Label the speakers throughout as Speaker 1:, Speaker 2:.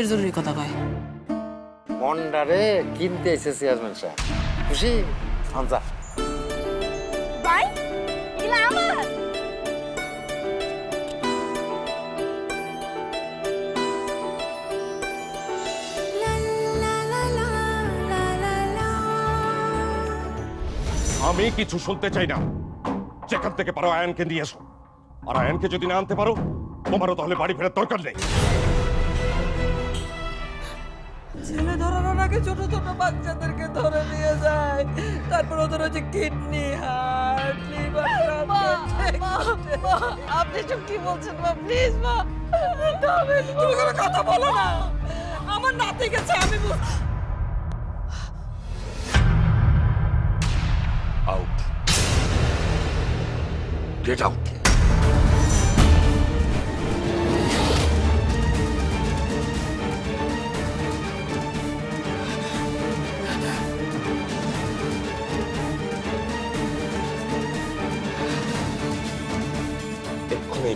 Speaker 1: কির জরুরি কথা কয়।
Speaker 2: মন্ডারে কিনতে এসে চেয়ারম্যান সাহেব খুশি? আনজা
Speaker 3: ভাই এগুলা আমার
Speaker 4: আমি কিছু শুনতে চাই না। যেখান থেকে পারো আয়নকে নিয়ে এসো। আর আয়নকে যদি না আনতে পারো তোমারও তাহলে বাড়ি ফেরার দরকার নেই।
Speaker 1: ছেলে ধরানোর আগে ছোট ছোট বাচ্চাদেরকে ধরে নিয়ে যায়। তারপর ওদের হচ্ছে কিডনি হার্ট লিভার আপনি সব কি বলছেন মা? প্লিজ মা তুমি কোনো কথা বলো না। আমার নাতি গেছে আমি
Speaker 4: আউট গেট আউট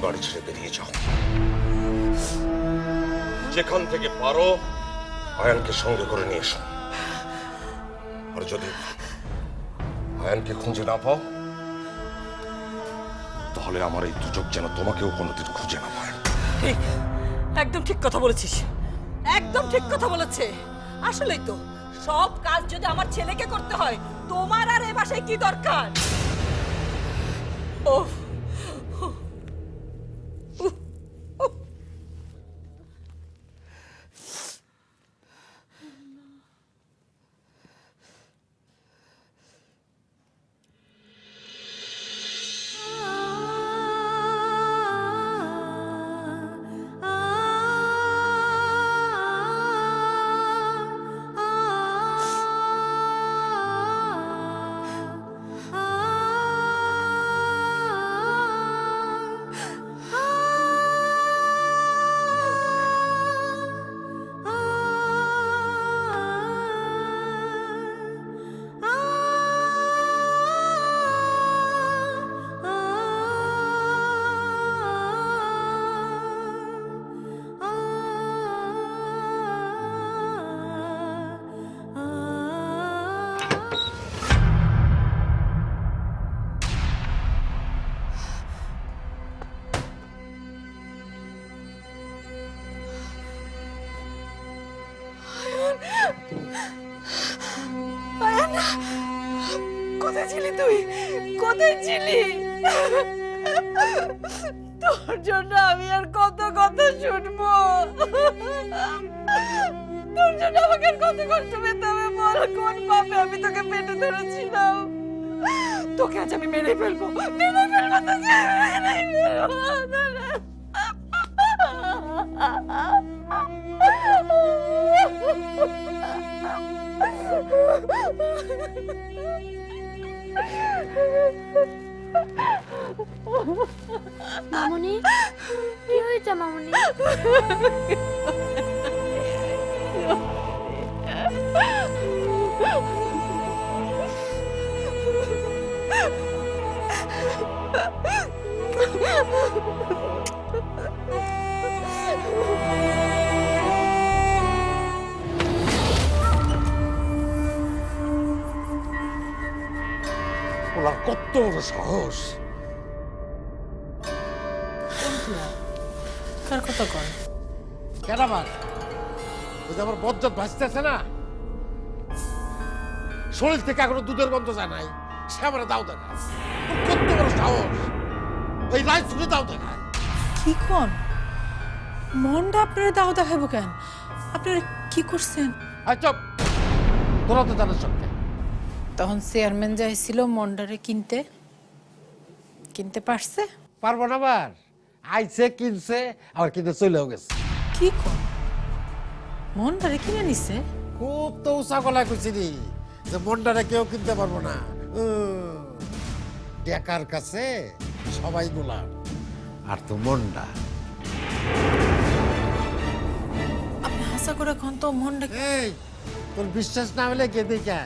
Speaker 4: বাড়ি ছেড়ে বেরিয়ে যাও। যেখান থেকে পারো, আয়ানকে সঙ্গে করে নিয়ে এসো। আর যদি আয়ানকে খুঁজে না পাও, তাহলে আমার এই দুচোখ যেন তোমাকেও কোনোদিন খুঁজে না পায়।
Speaker 1: ঠিক, একদম ঠিক কথা বলেছিস। একদম ঠিক কথা বলেছে। আসলেই তো, সব কাজ যদি আমার ছেলেকে করতে হয়, তোমার আর এ বাসায় কি দরকার? ও তোর জন্য আমি আর কত কথা শুনব? তোর জন্য আমাকে কত কষ্ট পেতে হবে বল? কোন পাপে আমি তোকে পেটে ধরেছিলাম? তোকে আজ আমি মেরে ফেলব। মেরে ফেলব তোকে মেরে
Speaker 3: মামুনি? কি হয়েছে মামুনি?
Speaker 2: কত বড় সাহস।
Speaker 1: কার কথা
Speaker 2: কেন। আবার ওই যে আমার বজ্জত ভাসতেছে না? শরীর থেকে এখনও দুধের গন্ধ যায় নাই। সে আমার দাও দেখায়। কত বড় সাহস। ওই রায় ছুটে দাও দেখায়।
Speaker 1: কি কোন? মনটা আপনার দাও দেখাবো কেন? আপনারা কি করছেন?
Speaker 2: আয় চপ তোরা তো জানার সঙ্গে
Speaker 1: তখন চেয়ারম্যান যাইছিল মন্ডারে কিনতে কিনতে পারছে?
Speaker 2: পারব না আবার। আইছে কিনছে আবার কিনতে চলেও গেছে।
Speaker 1: কি কোন মন্ডারে কিনে নিছে?
Speaker 2: খুব তো উষা গলায় কইছিলি যে মন্ডারে কেউ কিনতে পারব না। ডেকার কাছে সবাই গোলাম আর তো মন্ডা।
Speaker 1: আপনি হাসা করে এখন তো
Speaker 2: এই তোর বিশ্বাস না হলে কে দেখে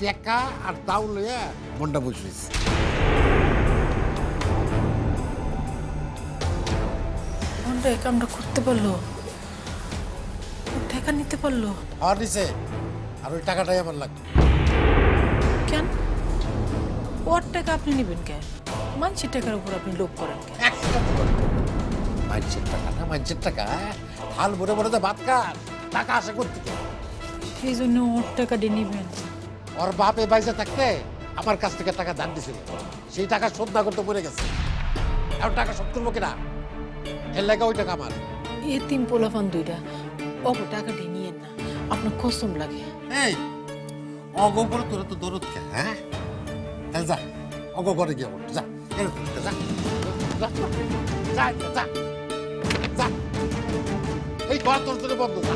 Speaker 2: টেকা আর তাও লইয়া মনটা বসিস
Speaker 1: মনটা এই কামটা করতে পারল?
Speaker 5: টাকা নিতে পারল?
Speaker 2: আর নিছে আর ওই টাকাটাই আমার লাগবে।
Speaker 5: কেন? ওর টাকা আপনি নেবেন কেন মানুষের টাকার উপর আপনি লোভ করেন
Speaker 2: মানুষের টাকা না মানুষের টাকা? হাল ভরে ভরে তো ভাত খান টাকা আসে করতে
Speaker 5: সেই জন্য ওর টাকা দিয়ে নেবেন।
Speaker 2: ওর বাপে বাইসে থাকতে আমার কাছ থেকে টাকা ধার দিছিল। সেই টাকা শোধ না করতে পড়ে গেছে। এখন টাকা শোধ করব কিনা? এর লাগে ওই টাকা আমার।
Speaker 5: এ তিন পোলাফান দুইটা। অপ টাকা দিয়ে নিয়েন না। আপনার কসম লাগে।
Speaker 2: এই অগ করে তোরা তো দৌড়ত কে হ্যাঁ? তাহলে যা অগ করে গিয়ে বল যা এর যা যা যা যা যা যা। এই ঘর তোর জন্য বন্ধ যা।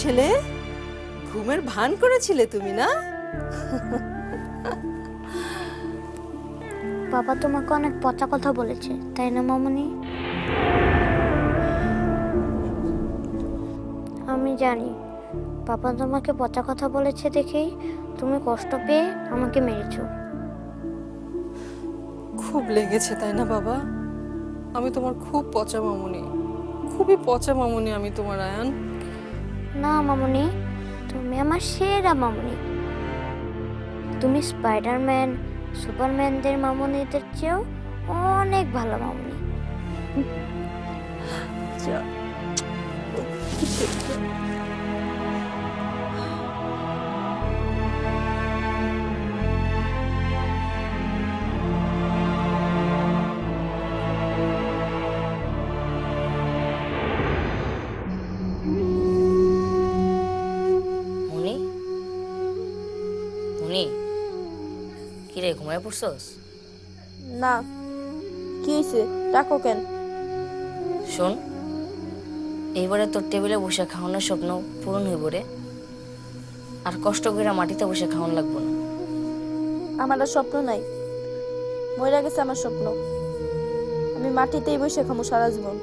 Speaker 6: ছেলে? ঘুমের ভান করেছিলে তুমি না?
Speaker 3: বাবা তোমাকে অনেক পচা কথা বলেছে তাই না মামনি? আমি জানি বাবা তোমাকে পচা কথা বলেছে দেখেই তুমি কষ্ট পেয়ে আমাকে মেরেছো।
Speaker 6: খুব লেগেছে তাই না বাবা? আমি তোমার খুব পচা মামনি খুবই পচা মামুনি আমি তোমার আয়ান।
Speaker 3: না, মামনি। তুমি আমার সেরা মামনি। তুমি স্পাইডারম্যান সুপারম্যানদের মামনিদের চেয়েও অনেক ভালো মামনি।
Speaker 7: মনি ঘুমায় পড়ছস
Speaker 8: না কি হয়েছে ডাকো কেন?
Speaker 7: শোন এইবারে তোর টেবিলে বসে খাওয়ানোর স্বপ্ন পূরণ হইব রে। আর কষ্ট করে মাটিতে বসে খাওয়ান লাগবো না।
Speaker 8: আমার আর স্বপ্ন নাই। মরে গেছে আমার স্বপ্ন। আমি মাটিতেই বসে খামো সারা জীবন।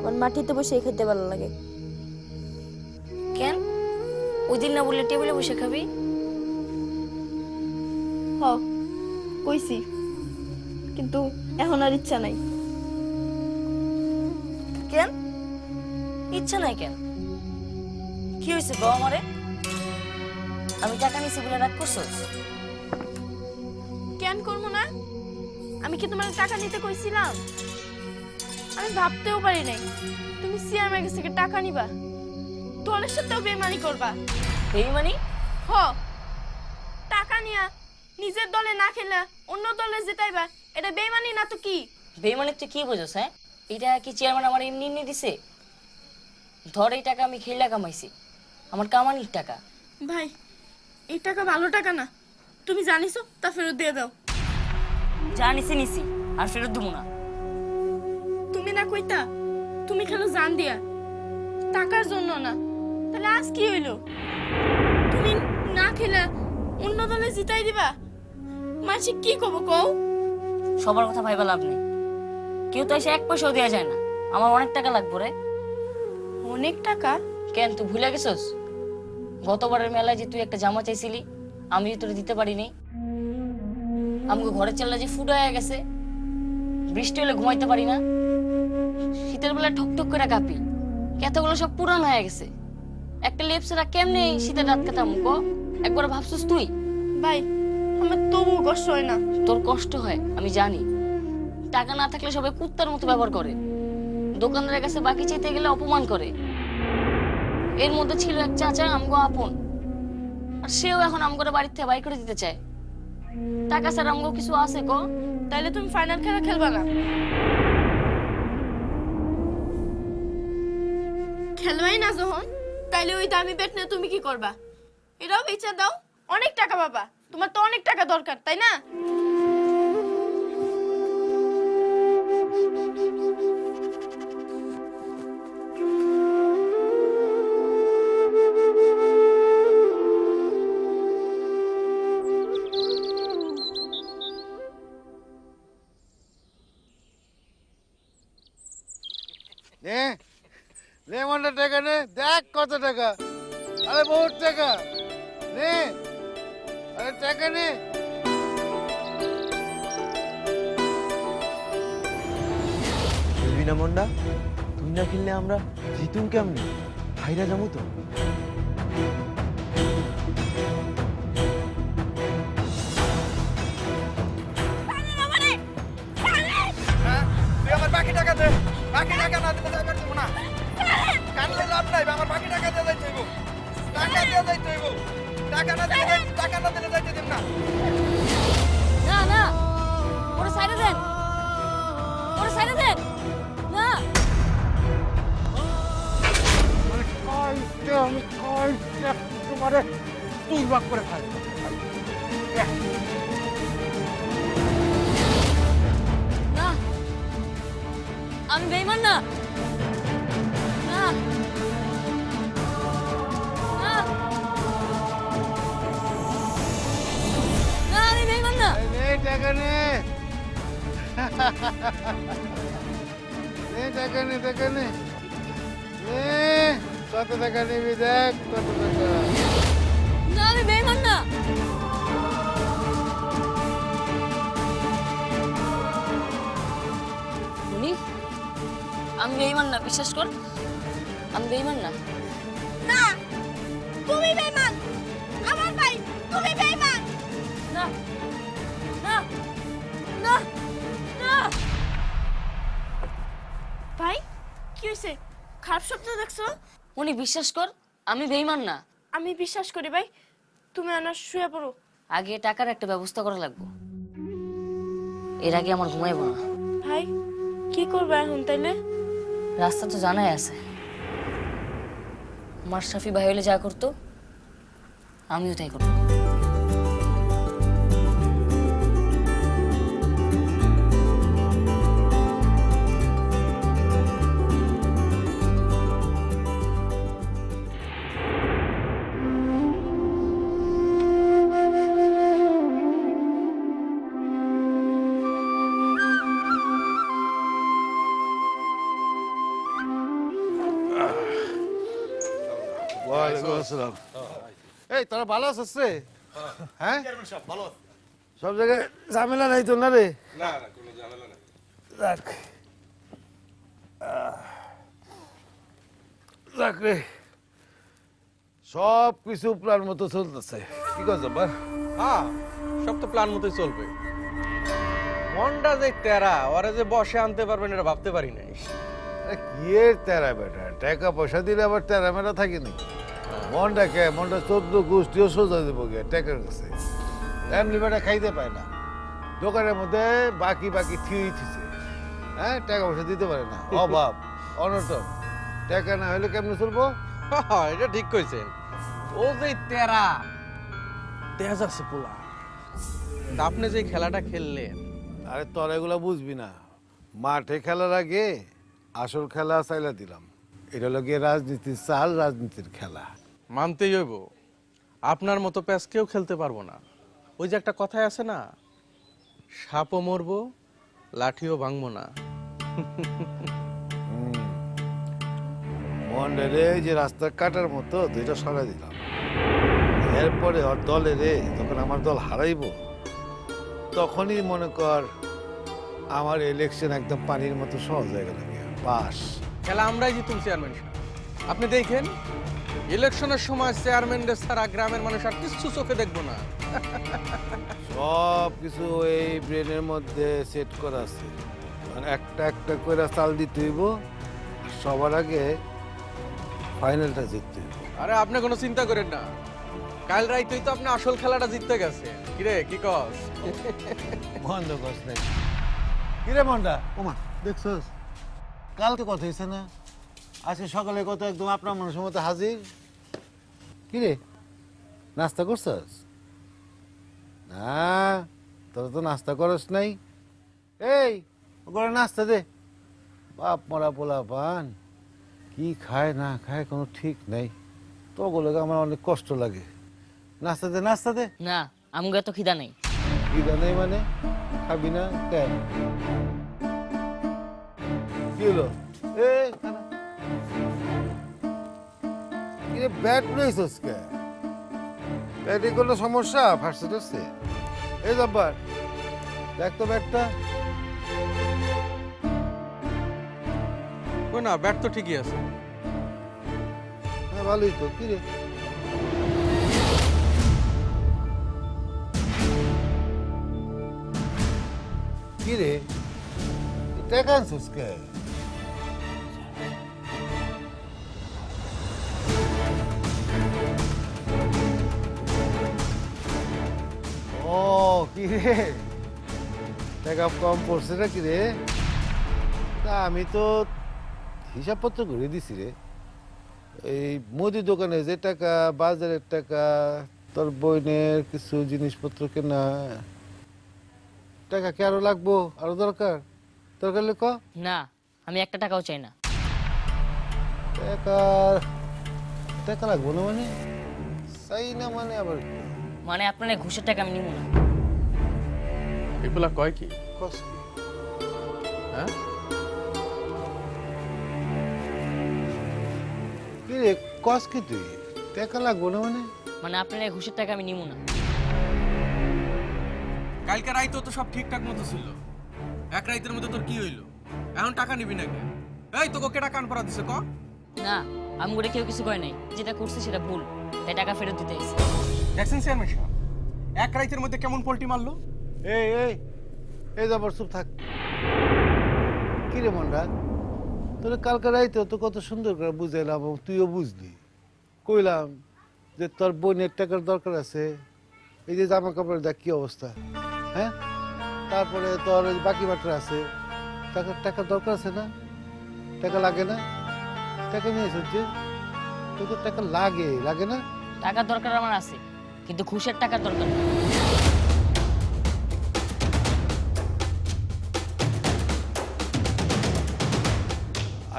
Speaker 8: আমার মাটিতে বসে খেতে ভালো লাগে।
Speaker 7: কেন? ওই দিন না বললে টেবিলে বসে খাবি?
Speaker 8: হ কইছি। কিন্তু এখন আর ইচ্ছা নাই।
Speaker 7: কেন? ইচ্ছা নাই কেন? কি হয়েছে বাবা আমারে? আমি টাকা নিছি বলে রাগ করছস?
Speaker 8: কেন করব না? আমি কি তোমার টাকা নিতে কইছিলাম? আমি ভাবতেও পারি নাই। তুমি সিয়ামের কাছ থেকে টাকা নিবা। দলের সাথেও বেমানি করবা।
Speaker 7: এই মানে
Speaker 8: হ। টাকা নিয়া নিজের দলে না খেলে অন্য দলে জেতাইবা এটা বেমানি না তো কি?
Speaker 7: বেমানের তুই কি বোঝস হ্যাঁ? এটা কি চেয়ারম্যান আমার এমনি এমনি দিছে? ধর এই টাকা আমি খেলা কামাইছি আমার কামানির টাকা।
Speaker 8: ভাই এই টাকা ভালো টাকা না। তুমি জানিছো তা ফেরত দিয়ে দাও।
Speaker 7: যা নিছি নিছি আর ফেরত দেবো না।
Speaker 8: তুমি না কইতা তুমি খেলো জান দিয়া। টাকার জন্য না তাহলে আজ কি হইল? তুমি না খেলে অন্য দলে জিতাই দিবা? মাসে কি কব কও?
Speaker 7: সবার কথা ভাইবা লাভ নেই। কেউ তো এসে এক পয়সাও দেওয়া যায় না। আমার অনেক টাকা লাগবে রে।
Speaker 8: অনেক টাকা?
Speaker 7: কেন তুই ভুলে গেছস? গতবারের মেলায় যে তুই একটা জামা চাইছিলি আমি যে তোরে দিতে পারিনি। আমাকে ঘরের চাল্লা যে ফুট হয়ে গেছে বৃষ্টি হলে ঘুমাইতে পারি না। শীতের বেলা ঠক ঠক করে কাঁপি। এতগুলো সব পুরান হয়ে গেছে। একটা লেপসেরা কেমনে শীতের রাত কাটাম কো একবার ভাবছিস তুই?
Speaker 8: ভাই আমার তবু কষ্ট হয় না।
Speaker 7: তোর কষ্ট হয় আমি জানি। টাকা না থাকলে সবাই কুত্তার মতো ব্যবহার করে। দোকানদারের কাছে বাকি চাইতে গেলে অপমান করে। এর মধ্যে ছিল এক চাচা আমগো আপন। আর সেও এখন আমগোর বাড়ির থেকে বাড়ি করে দিতে চায়। টাকা ছাড়া আমগো কিছু আছে গো
Speaker 8: তাইলে তুমি ফাইনাল খেলা খেলবা না। খেলবাই না যখন তাইলে ওই দামি ব্যাট নিয়ে তুমি কি করবা? এটাও বেচা দাও। অনেক টাকা পাবা। তোমার তো অনেক টাকা দরকার, তাই না?
Speaker 9: টাকা নে, দেখ কত টাকা। আরে বহুত টাকা। নে। টাকা নে।
Speaker 10: খেলবি না মন্ডা তুই না খেললে আমরা জিতুম কেমনি? হাইরা যাব তো।
Speaker 11: আমার বাকি টাকা দে। বাকি টাকা না দিলে যাইবার দেবো না। কানলে লাভ নাই আমার বাকি টাকা দিয়ে যাইতে হইব। টাকা দিয়ে যাইতে হইব। টাকা না দিলে টাকা না দিলে যাইতে দিব না।
Speaker 7: না না। ওরা সাইডে দেন। ওরা সাইডে দেন। না।
Speaker 9: আমি কাইতে তোমারে তুই করে খাই
Speaker 7: না। আমি বেইমান না। না
Speaker 9: টাকা নে। নে টাকা নে টাকা নে। নে কত টাকা নিবি দেখ কত টাকা।
Speaker 7: না আমি বেইমান না। উনি আমি বেইমান না বিশ্বাস কর। আমি বেইমান না।
Speaker 8: না তুমি বেঈমান কি হয়েছে? খারাপ শব্দ দেখছ?
Speaker 7: উনি বিশ্বাস কর আমি বেইমান না।
Speaker 8: আমি বিশ্বাস করি ভাই তুমি আনার শুয়ে পড়ো।
Speaker 7: আগে টাকার একটা ব্যবস্থা করা লাগবে। এর আগে আমার ঘুমাইব না।
Speaker 8: ভাই কি করবে এখন তাইলে?
Speaker 7: রাস্তা তো জানাই আছে। মাশরাফি ভাই হলে যা করতো আমিও তাই করব
Speaker 9: ওয়ালাইকুম আসসালাম। এই তোরা ভালো আছিস রে? হ্যাঁ? সব জায়গায় ঝামেলা নাই তো না রে?
Speaker 12: না না কোনো ঝামেলা নেই।
Speaker 9: রাখ রাখ রে। সব কিছু প্ল্যান মতো চলতেছে। কি কথা বা?
Speaker 13: হ্যাঁ সব তো প্ল্যান মতোই চলবে। মনটা যে তেরা ওরা যে বসে আনতে পারবেন এটা ভাবতে পারি নাই।
Speaker 9: কি এর তেরা বেটা? টাকা পয়সা দিলে আবার তেরা মেরা থাকে নাকি? মনটা কে মনটা চোদ্দ গোষ্ঠীও সোজা দেবো গিয়ে টাকার কাছে। এমনি বেটা খাইতে পায় না। দোকানের মধ্যে বাকি বাকি থিয়ে থিছে হ্যাঁ টাকা পয়সা দিতে পারে না। অভাব অনটন। টাকা না হলে কেমনে চলবো?
Speaker 13: এটা ঠিক কইছেন। ও যে তেরা তেজ আছে পোলা। আপনি যে খেলাটা খেললেন।
Speaker 9: আরে তোরা এগুলো বুঝবি না। মাঠে খেলার আগে আসল খেলা চাইলা দিলাম। এটা হলো গিয়ে রাজনীতির চাল রাজনীতির খেলা।
Speaker 13: মানতেই হইব। আপনার মতো প্যাচ কেউ খেলতে পারব না। ওই যে একটা কথাই আছে না সাপও মরবো লাঠিও ভাঙবো না।
Speaker 9: মন্ডলে যে রাস্তা কাটার মতো দুইটা সরাই দিলাম। এরপরে ওর দলে রে যখন আমার দল হারাইব তখনই মনে কর আমার ইলেকশন একদম পানির মতো সহজ হয়ে গেল পাস
Speaker 13: খেলা আমরাই জিতুম চেয়ারম্যান আপনি দেখেন ইলেকশনের সময় চেয়ারম্যানদের ছাড়া গ্রামের মানুষ আর কিছু চোখে দেখব না।
Speaker 9: সব কিছু এই ব্রেনের মধ্যে সেট করা আছে। মানে একটা একটা করে চাল দিতে হইব সবার আগে ফাইনালটা জিততে হইব।
Speaker 13: আরে আপনি কোনো চিন্তা করেন না। কাল রাইতেই তো আপনি আসল খেলাটা জিততে গেছে কিরে কি কস?
Speaker 9: বন্ধ কস নাই। কিরে মন্ডা? ওমা দেখছস? কালকে কথা হয়েছে না? আজকে সকালে কত একদম আপনার মানুষের মতো হাজির। কিরে নাস্তা করছস? না তোরা তো নাস্তা করস নাই। এই ওগুলো নাস্তা দে। বাপ মরা পোলা পান কি খায় না খায় কোনো ঠিক নেই। তো ওগুলোকে আমার অনেক কষ্ট লাগে। নাস্তা দে নাস্তা দে।
Speaker 7: না আমগো এত খিদা নেই।
Speaker 9: খিদা নেই মানে? খাবি না কেন? কি হলো? এ কিরে ব্যাট লইছস কে ব্যাটে কোনো সমস্যা ফার্স্ট হচ্ছে এই জব্বার দেখ তো ব্যাটটা
Speaker 13: কই না ব্যাট তো ঠিকই আছে।
Speaker 9: হ্যাঁ ভালোই তো কি রে? কি রে? টাকা আনছিস কে? কি রে? টাকা কম পড়ছে না কি রে? তা আমি তো হিসাবপত্র করে দিছি রে। এই মুদি দোকানে যে টাকা বাজারের টাকা তোর বইনের কিছু জিনিসপত্র কেনা টাকা কি আরও লাগবো? আরও দরকার? দরকার ক।
Speaker 7: না আমি একটা টাকাও চাই না।
Speaker 9: টাকা টাকা লাগবো না মানে? চাই না মানে আবার
Speaker 7: মানে আপনার ঘুষের টাকা আমি নিব না।
Speaker 13: এগুলা কয় কি? হ্যাঁ?
Speaker 9: কি রে কস কি তুই? টাকা লাগবো না মানে?
Speaker 7: মানে আপনার এই ঘুষের টাকা আমি নিব না।
Speaker 13: কালকে রাইতো তো সব ঠিকঠাক মতো ছিল। এক রাইতের মধ্যে তোর কি হইল? এখন টাকা নিবি এই তোকে কেটা কান দিছে ক?
Speaker 7: না আমি করে কেউ কিছু নাই। যেটা করছে সেটা ভুল। তাই টাকা ফেরত দিতে এসেছি
Speaker 13: দেখছেন চেয়ারম্যান সাহেব? এক রাইতের মধ্যে কেমন পোল্টি মারলো?
Speaker 9: এই এই এই যাবার চুপ থাক। কি রে মন্ডা তোর কালকে রাইতে তো কত সুন্দর করে বুঝাইলাম তুইও বুঝলি। কইলাম যে তোর বোনের টাকার দরকার আছে, এই যে জামা কাপড়ের দেখ কি অবস্থা হ্যাঁ? তারপরে তোর বাকি বাটরা আছে টাকার টাকার দরকার আছে না? টাকা লাগে না? টাকা নিয়ে এসেছে তোর টাকা লাগে লাগে না?
Speaker 7: টাকার দরকার আমার আছে, কিন্তু ঘুষের টাকার দরকার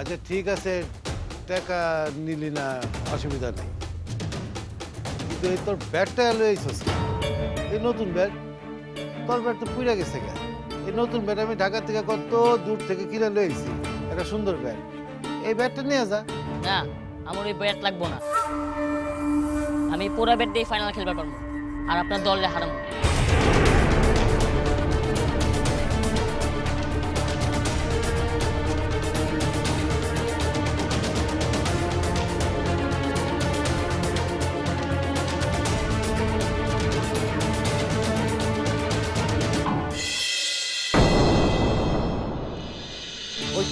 Speaker 9: আচ্ছা ঠিক আছে, টাকা নিলি না, অসুবিধা নেই। কিন্তু এই তোর ব্যাগটা এলো এই এই নতুন ব্যাগ, তোর ব্যাগ তো পুড়ে গেছে গা। এই নতুন ব্যাগ আমি ঢাকা থেকে কত দূর থেকে কিনে লইছি একটা সুন্দর ব্যাগ। এই ব্যাগটা নিয়ে যা।
Speaker 7: না, আমার ওই ব্যাট লাগবো না। আমি পুরো ব্যাট দিয়ে ফাইনাল খেলবার পারব। আর আপনার দলে হারাবো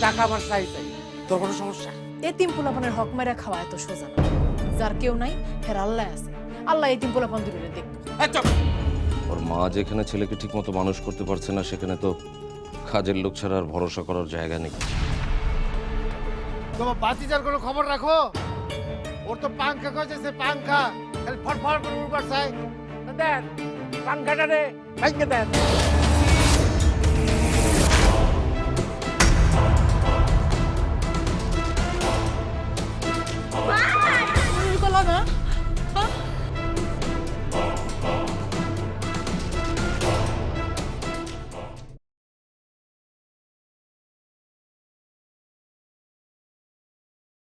Speaker 2: টাকা আমার চাই চাই তোর কোনো সমস্যা?
Speaker 5: এতিম পোলাপানের হক মেরা খাওয়া এত সোজা না। যার কেউ নাই হের আল্লাহ আছে। আল্লাহ এতিম পোলাপান দূরে দেখবে
Speaker 4: ওর মা যেখানে ছেলেকে ঠিকমতো মানুষ করতে পারছে না সেখানে তো কাজের লোক ছাড়া আর ভরসা করার জায়গা নেই।
Speaker 9: তোমার বাতিজার কোনো খবর রাখো? ওর তো পাঙ্খা কয়েছে পাঙ্খা খালি ফটফট করে উড়বার চাই।
Speaker 2: দেন পাঙ্খাটা রে ভাঙ্গে দেন।